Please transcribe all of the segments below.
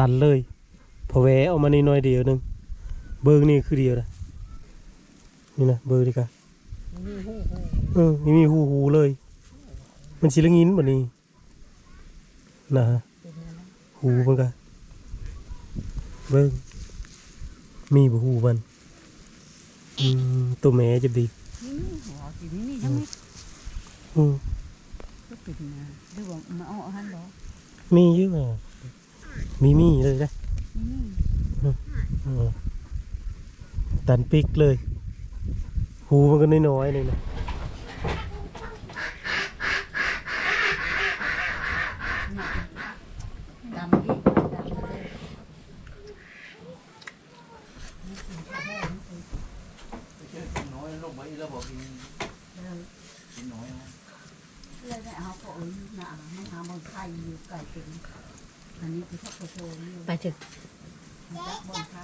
ตันเลยพอแหวะออกมานี่หน้อยเดียวหนึง เบิงนี่คือเดียวนะนี่นะเบิงนี่กะมีหูหูเออนี่มีหูหูเลย มันสิละงินบ่นี้นะฮะเป็นอะไรหูมันกะเบิงมีบ่หูมันอืมตัวแม่จะดีนี่หัวสินี่ยังไม่อืมก็เป็นนะหรือว่ามาเอาอาหารบ่มีเยอะอะ มีมีเลยนะนี่เออตันปิกเลย หูมันก็น้อยๆเลยนะ ดำอีกดำเลย น้อยลงไปอีกแล้วบอกกิน เลย กินน้อยนะ เลยได้เอาของหน้ามันหาบนไข่อยู่ไก่เป็นอันนี้คือทับโชว์นี่ ไปถึง มันจับบนไข่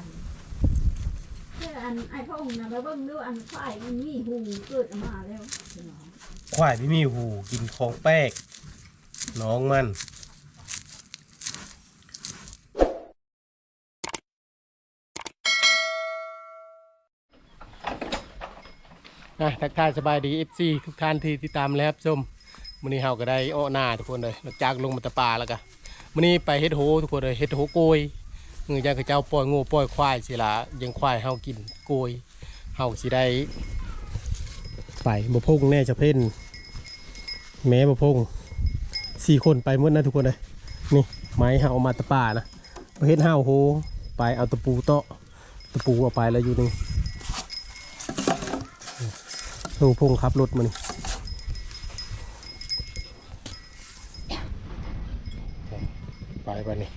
เพื่อ อันไอ้พระองค์นะไปเบิ่งดูอันฝ่ายมันมีหูเกิดออกมาแล้วควายไม่มีหูกินของแป้กน้องมัน นะทักทายสบายดี FC ทุกท่านที่ติดตามแล้วครับชมมื้อนี้เฮาก็ได้อ้อหน้าทุกคนเลยหลังจากลงมาตะปาแล้วก็มื้อนี้ไปเฮ็ดโหทุกคนเลยเฮ็ดโหโกยเงือจากเขาเจ้าปล่อยงูปล่อยควายสิละยังควายเฮากินโกย เฮาสิได้ ไปบ่พงแน่จะเพ่นแม้บ่พงสี่คนไปหมดนะทุกคนเลยนี่ไม้เฮาเอามาตะป่านะประเฮ็ดห้าโหไปเอาตะปูเตาะตะปูเอาไปแล้วอยู่นี่โอ้พงขับรถมานี่ไปไปนี่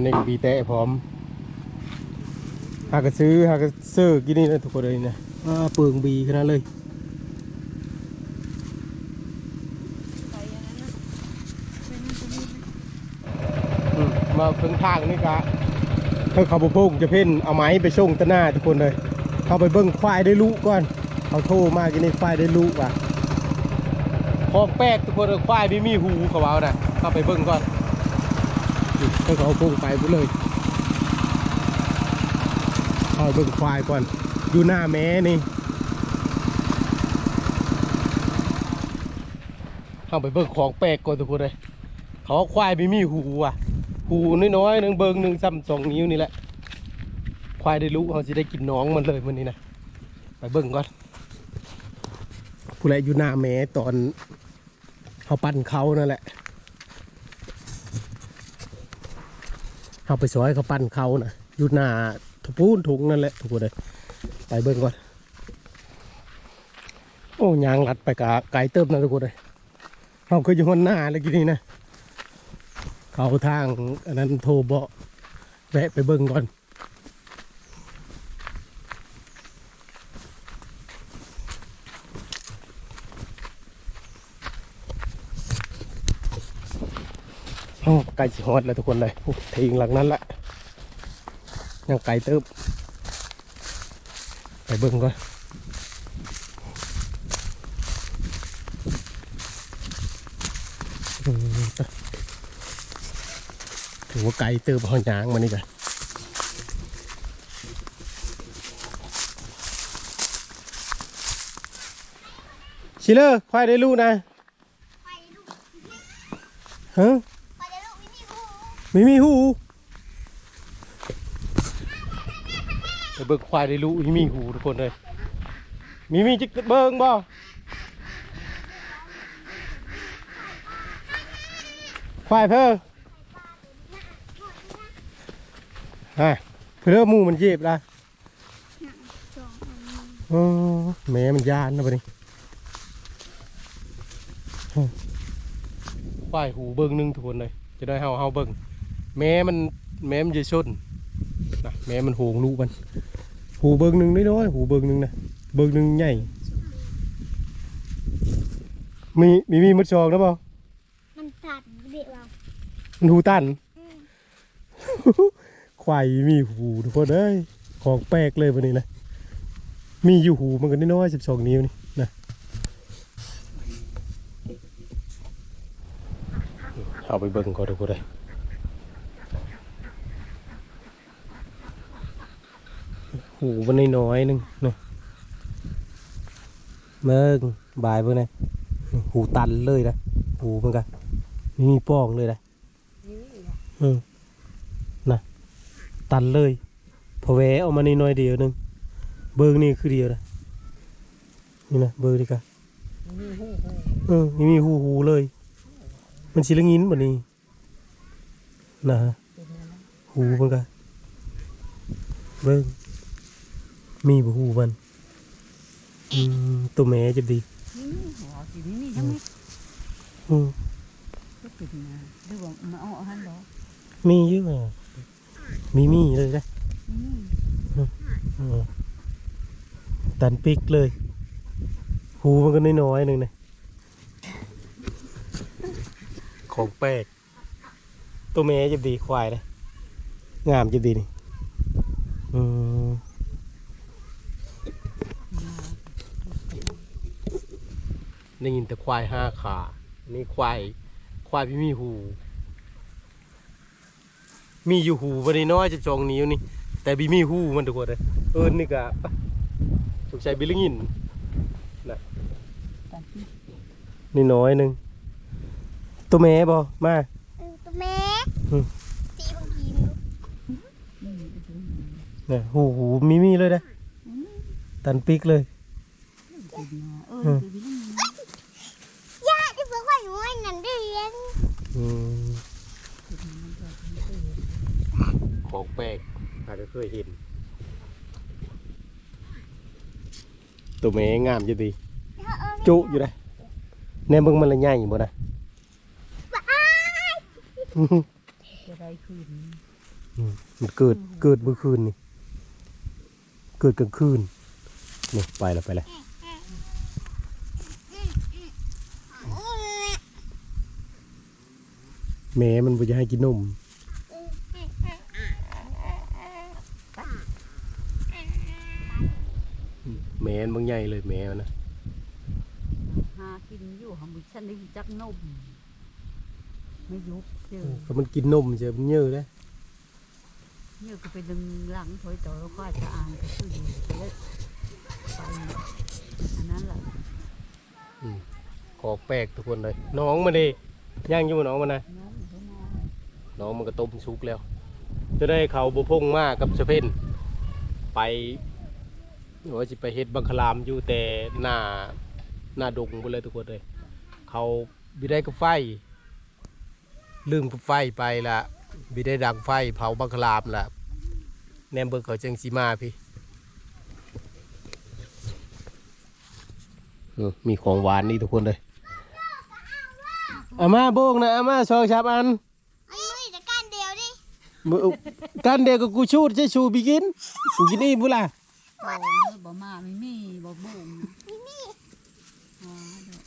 มมาในบีแตะพร้อมหากระซื้อหากระซื้อกินนี่นะทุกคนเลยนะเปลืองบีขนาดเลยมาเพิ่งทางนี่กะเธอเขาบุพงจะเพ่นเอาไม้ไปส่งตะหน้าทุกคนเลยเขาไปเบิ้งควายได้ลูกก่อนเขาโทรมากินนี่ควายได้ลูกว่ะของแป๊กทุกคนควายไม่มีหูเขาเอานะเข้าไปเบิ้งก่อน นี่เธอเขาเอาพุ่งไปหมดเลยเข้าเบิ้งควายก่อนอยู่หน้าแม้นี่เข้าไปเบิ้งของแปลกก่อนทุกคนเลยเขาควายไม่มีหูอะ หูน้อยๆหนึ่งเบิงหนึ่งซ้ำสองนิ้วนี่แหละ ควายได้รู้เขาจะได้กินน้องมันเลยวันนี้นะไปเบิ่งก่อนผู้ใดอยู่หน้าแม้ตอนเขาปั้นเขานั่นแหละ เขาไปซอยเขาปั้นเขานะอยู่หน้าถุปูนถุงนั่นแหละทุกคนเลยไปเบิ่งก่อนโอ้ยางลัดไปกะไก่เติมนะทุกคนเลยเขาก็อยู่ข้างหน้าเลยกินนี่นะเขาทางอันนั้นโทรเบาะแวะไปเบิ่งก่อน อ้ไก่สิฮอดแล้วทุกคนเลยทิ้งหลังนั้นละยังไก่เติบไปเบิ่งก่อนถือว่าไก่เติบหอยยางมานี่กันชิเลอร์ควายได้ลูกนะฮะ ไม่มีหูไปเบิกควายได้รู้ไม่มีหูทุกคนเลย มีมีจะเบิ่งบ่ควายเพิ่งฮะเพื่อหมูมันเจ็บละสองอันนี้เออแม่มันยานนะบัดนี้ฮะควายหูเบิ่งหนึงทุกคนเลย จะได้เฮาเฮาเบิ่ง แม่มันแม่มันจะชนนะแม่มันโหงลูกมัน หูเบิ่งหนึงน้อยๆหูเบิ่งหนึงนะเบิ่งหนึงใหญ่ มีมีมีมัดชองนะเปล่ามันตัดเด็กเรามันหูตันอืมควายมีหูทุกคนเอ้ยของแปลกเลยวันนี้นะมีอยู่หูมันก็น้อยๆสิบสองนิ้วนี่นะเอาไปเบิ่งก่อนทุกคนเลย หูมันน้อยๆหนึงเนาะเบิ่งบายเบิ่งนะหูตันเลยนะหูมันกันไม่มีป้องเลยนะนี่นี่เออนะตันเลยพอแวะออกมานี่น้อยเดียวหนึงเบิร์นี่คือเดียวนะนี่นะเบิร์ดีกะมีหูหูเออนี่มีหูหูเลย มันชิลงินบ่นี่นะฮะเป็นอะไรนะหูมันกะเบิ้ง มีบ่หูมันอืมตัวแม่จะดีนี่หัวสีนี่นี่ยังไม่อืมก็เป็นนะหรือว่ามาเอาหันเหรอมีเยอะอะมีมีเลยนะอืมเออตันปิกเลย หูมันก็น้อยๆหนึ่งนะของแปลกตัวแม่จะดีควายนะงามจะดีนี่อืม ได้ยินแต่ควายห้าขาอันนี่ควายควายพี่มีหู มีอยู่หูวันนี้น้อยจะจองนิ้วนี่แต่บีมีหูมันทุกคนเลยเอิญนี่กะสงสัยบิลลิงินตัดที่นี่น้อยหนึ่งตัวแม่บอมาเออตัวแม่อืมสีของพีมลูกนี่ไปดูเนี่ยหูหูมีมีเลยนะตันปิกเลยเป็นนะเออเป็นนี่ ย่าจะเพิ่งว่าหนูให้นันเรียน อืม ของแปลกอาจจะเคยเห็น ตัวแม่งามจะดี จุอยู่นะแน่เบิ่งมันละใหญ่บ่นะจะได้คืนมันเกิดเกิดเมื่อคืนนี่ เกิดกลางคืนนี่ไปแล้วไปแล้ว แม่มันบ่จะให้กินนมแม่มันบางใหญ่เลยแม่มันนะหากินอยู่หาบุฉันได้จักนมไม่ยุบเจอถ้ามันกินนมจะมันเยอะเลยเนี่ยก็ไปดึงหลังถอยต่อแล้วก็จะอ่านก็คืออยู่แล้วไปอันนั้นแหละขอแปลกทุกคนเลยน้องมันดิย่างอยู่น้องมันนะ น้องมันก็ต้มซุกแล้ว จะได้เขาบุพงมากกับเชเพนไปว่าจะไปเฮ็ดบังคลามอยู่แต่หน้าหน้าดงไปเลยทุกคนเลย เขาบิได้กับไฟ ลืมกับไฟไปละบิได้ดังไฟเผาบังคลามละแนมเบิงเขาจังสีมาพี่เออมีของหวานนี่ทุกคนเลยอามาโบกนะอามาสองสามอัน ไอ้มือจะการเดียวดิ มึง กันเด็กกับกูชูดใช่ชูบิกินกูกินนี่บุล่ะโอ้ยบ่มาไม่มีบ่บุ้งไม่มีอ๋อเดี๋ย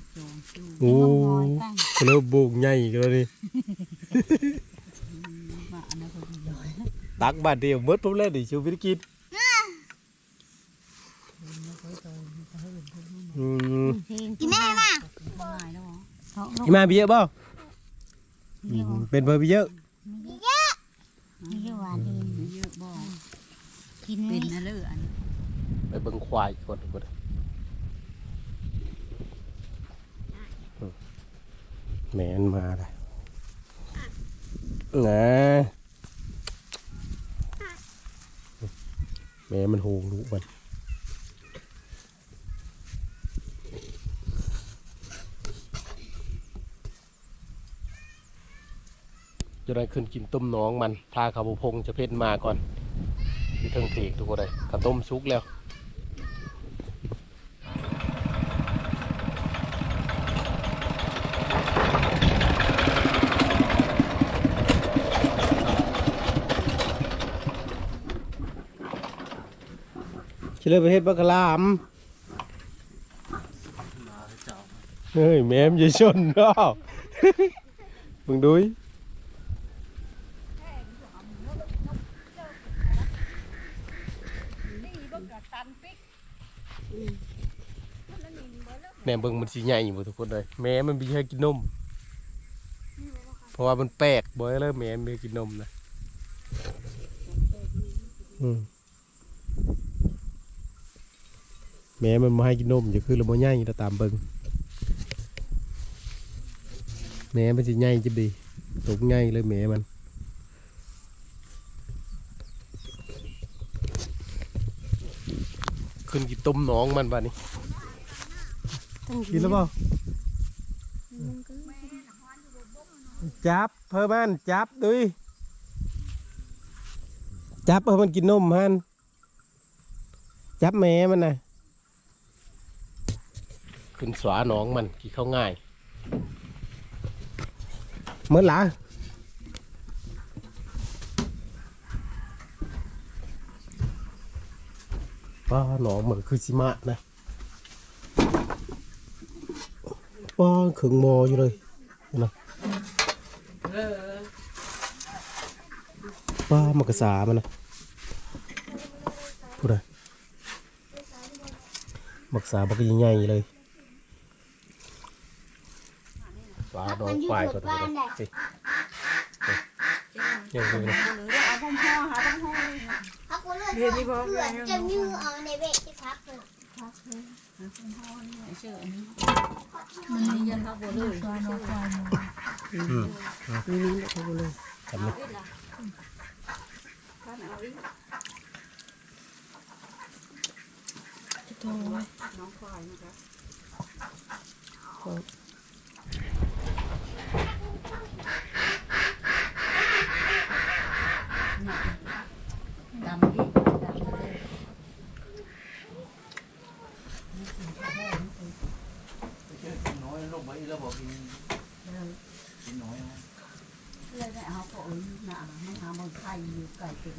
วโจงชูโอ้น้องน้อยตั้งก็เริ่มโบกใหญ่กันแล้วนี่มาอันนั้นก็ดีเลยตักบาทเดียวหมดปุ๊บเลยดิชูวิทย์กินอืมกินแม่มาง่ายเนาะกินมาเบียร์บ่อืมเป็นเบอร์เบียร์มีเยอะหวานดีเยอะบ่กินเป็ไม่นนะเลืออันไปเบิ่งควายก่อนก่อนอืมแม่นมาเลยนะแม่มันโหงลูกมัน จะได้ขึ้นกินต้มน้องมันพาเขาบุพงจะเพ่นมาก่อนที่เทิงถีกทุกคนเลยข้าวต้มซุกแล้วเฉลยประเทศบักลามเฮ้ยแม่มอย่ชนเนาะมึงดูย นมเบิ่งมันสีใหญ่อยู่บ่ทุกคนเลยแม่มันมีแค่กินนม เพราะว่ามันแปลกบ่อยเลยแม่มันมีกินนมนะอืมแม่มันมาให้กินนมอยู่คือเราบ่ใหญ่เราตามเบิงแม่มันสิใหญ่จะดีตกใหญ่เลยแม่มันขึ้นกินต้มหน้องมันบ้านี้ กินแล้วเปล่าจับเพิ่มมันจับดุยจับเพิ่มมันกินนมฮันจับแม่มันน่ะขึ้นสวาหนองมันกี่เข้าง่ายเหมือนหลาป้าหนองเหมือนคือสิมะนะ ป้าขึงมออยู่เลยนะป้ามักกะสามันนะพูดเลยมักษาบักใหญ่ๆเลยปลาดองควายก็ตัวนี้สิยังอยู่นะเอาพ่อพ่อหาพ่อพ่อพักกูเลือดเพื่อนจะยื้อเอาในเบรกที่พักเลย เชื่ออันนี้ มันยันทับบ่เลยควานอควายนออืมนี่น้ำเด็กเขาบ่เลยทำนี่น้องควายนะคะดำอีกดำเลย ไปเจอกินน้อยลงไปอีแล้วบอกกินกินน้อยนะ เลยได้เอาของหน้ามันหาบนไข่อยู่ไก่เป็น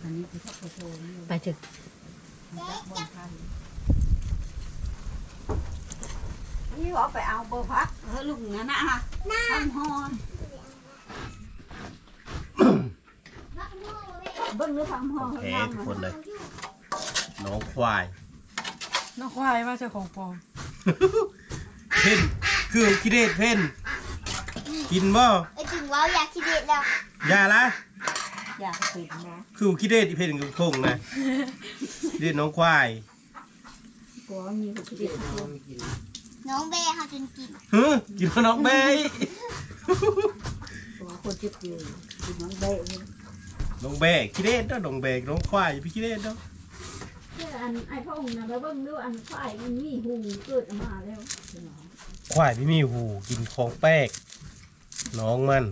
อันนี้คือทับโชว์นี่ ไป ถึงจับบนไข่นี่ว่าไปเอาเบอร์พักเออลุงนั่นนะฮะทำฮอนพักโม่เว้ยเบิ้งหรือทำฮอนแพ้ทุกคนเลย น้องควาย น้องควายว่าเจ้าของปลอมเพ่นคือคิดเดชเพ่นกินบ่ไอ้ถึงว้าวอยากคิดเด็ดแล้ว อย่าละ อยากเป็นนะคือคิดเดชอีเพ่นกับคงนะคิดเดชน้องควายกลัวมีหุบเด็กน้องเบ้เขาจนกินฮึกินกับน้องแม่อีกกลัวคนเจ็บอยู่กินน้องเบะน้องแบกคิดเดชเนาะน้องแบกน้องควายอย่าไปคิดเดชเนาะอันไอ้พ่อองค์นะไปเบิ้งดูอันฝ่ายมันมีหูเกิดมาแล้วควายไม่มีหูกินของแป้กน้องมัน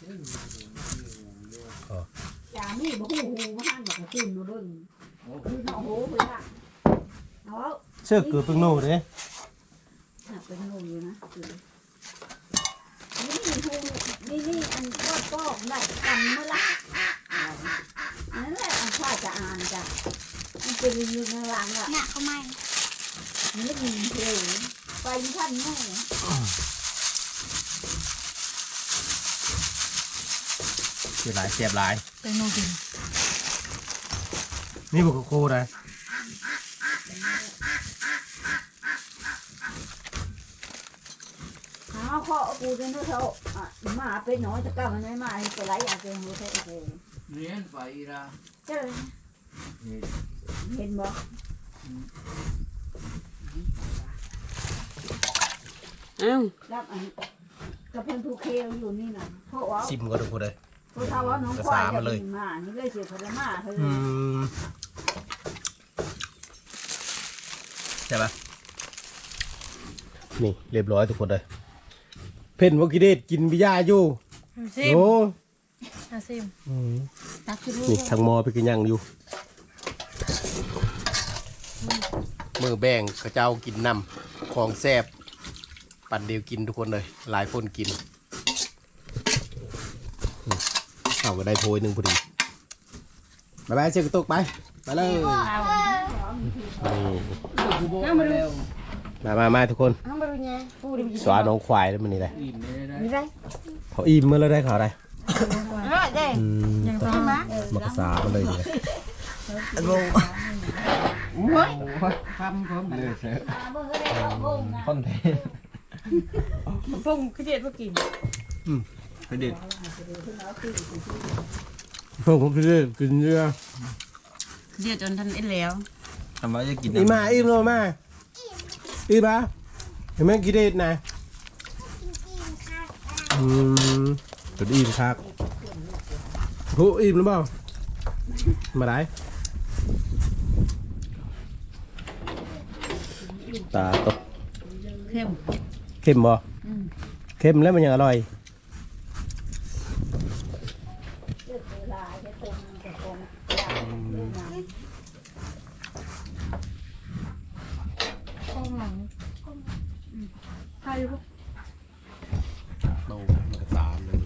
อย่ามีบ่หูหูมาหันบอกขึ้นมาเบิ้งคือเนาะโหไปละเอาเชือกเกือบเป็นโน่เด้หักเป็นหนุ่มอยู่นะคือนี่หูนี่นี่อันก็ก็ได้กันเมื่อละนั่นแหละอันข้าจะอ่านจ้ะมันเป็นอยู่ในหลังอะหนักเขาไม่มันไม่มีเพลงไปท่านแม่ เสียบหลายเสียบหลายแตงโมกินนี่บุกโคนะเอาข้อกูเดินเท่าอะมาเป็นน้อยจะก้ามันไม่มาไปไหลอยากเจอหัวแท้เองเรียนไปละเจ้าเห็นบ่เอ้ารับอันกับเพิ่นทูเคลอยู่นี่น่ะเพราะว่าชิมก็ทุกคนเลย เพราะถ้าว่าน้องควายจะบินมานี่เลยเสียพลมาเธออืมใช่ปะนี่เรียบร้อยทุกคนเลย เพ่นวอกิเดตกินบิยาอยู่ซิมโอ้อาซิมอืมตักขึ้นนี่ทางมอไปกินยังอยู่ มือแบ่งกระเจ้ากินน้ำของแซบปั่นเดียวกินทุกคนเลย หลายคนกินอืม เอาก็ได้โพยหนึ่งพอดีบายบายเชือกกระตุกไป ไปเลยมามามาทุกคนเอามาดูไงปูดิสวาน้องควายแล้วมันนี่แหละอิ่มเลยได้มีไรเขาอิ่มเมื่อแล้วได้ข่าวอะไรอดได้อืมยังต้ต้อองงมักษามันเลยเนี่ยคำพร้อมเลยเสือคอนเทนต์ปุ้งขี้เดียดมากิน ไปเด็ดพวกผมคือกินเยอะเดียวจนทันเอ็นแล้วทำไมจะกินอีมาอิ่มเลยมาอิ่มปะเห็นไหมกินเด็ดนะอืมจุดอิ่มครับผู้อิ่มหรือเปล่ามาได้ตาตกเข้มเค็มบ่เค็มแล้วมันยังอร่อย ข้างหลังใครรู้ โตมันสามเลย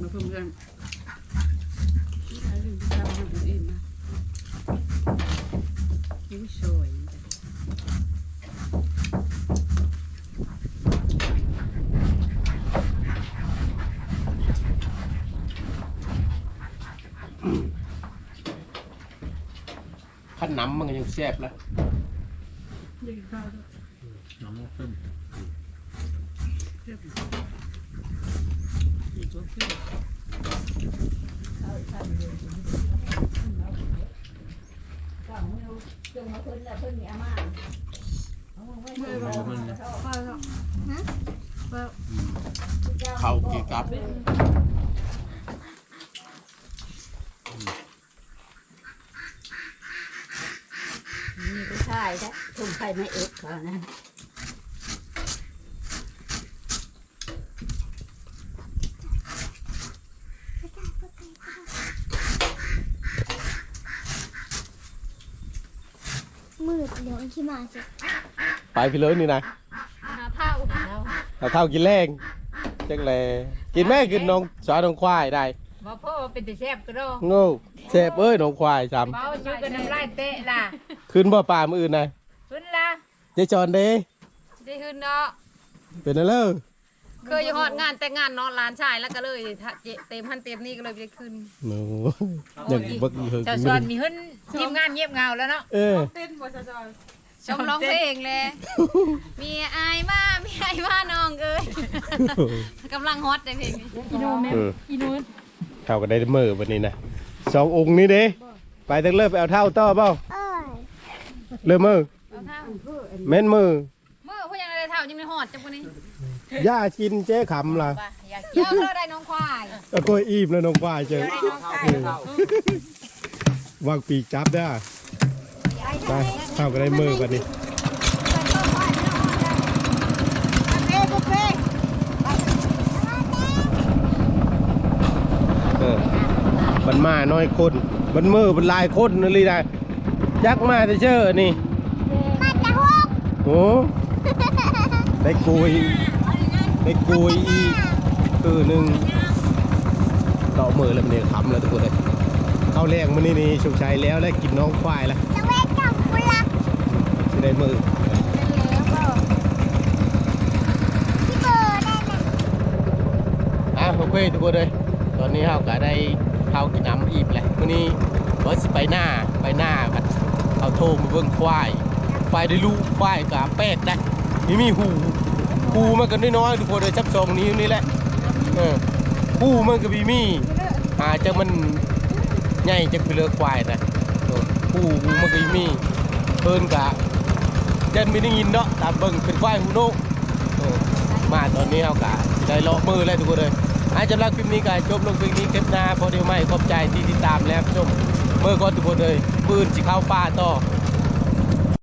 มาเพิ่มกันถ้าลืมทำให้คนอื่นนะยิ้มสวย ขั้นน้ำมันก็ยังแซ่บนะยิงข้าวด้วยน้ำมันเพิ่นแล้วเพิ่นเนี่ยมามันนะข้าวแล้วเขากี่กับ นี่ก็ใช่ ได้คงใครไม่เอ็ดเขานะมืดเดี๋ยวมันขี้มาสิไปพี่เลยนี่นะหาเท่าแล้วเอาเท่ากินแรงจังเลยกินแม่กินน้องสาวน้องควายได้มาพ่อเป็นแต่แซ่บก็ได้โง่ แซ่บเอ้ยน้องควายจเมาอยู่กันน้ำลายเตะล่ะำขึ้นบ่ป่ามืออื่นนะขึ้นล่ะเจจอนเด้ได้ขึ้นเนาะเป็นอะไรเลยเคยฮอดงานแต่งงานเนาะหลานชายแล้วก็เลยถ้าเจเต็มหันเต็มนี่ก็เลยไปได้ขึ้นหนูอย่างบักอีเฮิร์เจ้าชวนมีหึ้นทีมงานเงียบเงาแล้วเนาะเออเต้นบ่ซะจอยชมร้องเพลงเลยมีอายมามีอายมาน้องเอ้ยกำลังฮอตในเพลงนี้อีโนแม่เอออีโนเท่ากันได้มือวันนี้นะ สององค์นี้เด้ไปตั้งเลิกไปเอาเท่าต่อเปล่าเอ้ยเริ่มมือเอาเท่าแม่นมือเมื่อพวกยังได้เท่ายังไม่ฮอดจังคนนี้ย่ากินเจ๊ขำล่ะป่ะอยากเกี่ยวเราได้น้องควายแล้วก็อิ่มแล้วน้องควายเจอได้น้องไก่วางปีกจับได้อไปเท่ากันได้มือวันนี้ เอ้ยบุฟเฟ่ เออ มันมาน้อยคน มันมือมันหลายคนนั่นเลยนะยักษ์มาแต่เชื่อนี่มาจะหกโอ้ได้กุยได้กุยอีกคือหนึ่งต่อมือแล้วมันเนี่ยขำแล้วทุกคนเลยเข้าแรงมันนี่นี่ชุกชัยแล้วแล้วกินน้องควายแล้วจะเวทจับกุลักจะได้มือแล้วก็พี่เบอร์ได้ไหมอะโอเคทุกคนเลยตอนนี้เราก็ได้ ข้ากินน้ำอีกแล้ววันนี้ว่าสิไปหน้าไปหน้ากันเขาโทรมาเบิ่งควายควายได้ลูกควายกับแปดได้มีมีหูหูมันก็น้อยๆทุกคนเลยจับซองนี้นี่แหละเออหูมันก็มีมีอาจจะมันใหญ่จะคือเลือกควายนะหูหูมันก็มีมีเพิ่นกะเจนไม่ได้ยินเนาะตามเบิ่งเป็นควายหูโนมาตอนนี้เอากะได้เลาะมือแล้วทุกคนเลย อาจจะรักคลิปนี้กันจบลงเพียงนี้คลิปหน้าพอเดียวไม่ขอบใจที่ติดตามแล้วชมเมื่อก่อนทุกคนเลยปืนสิเข้าป่าต่อ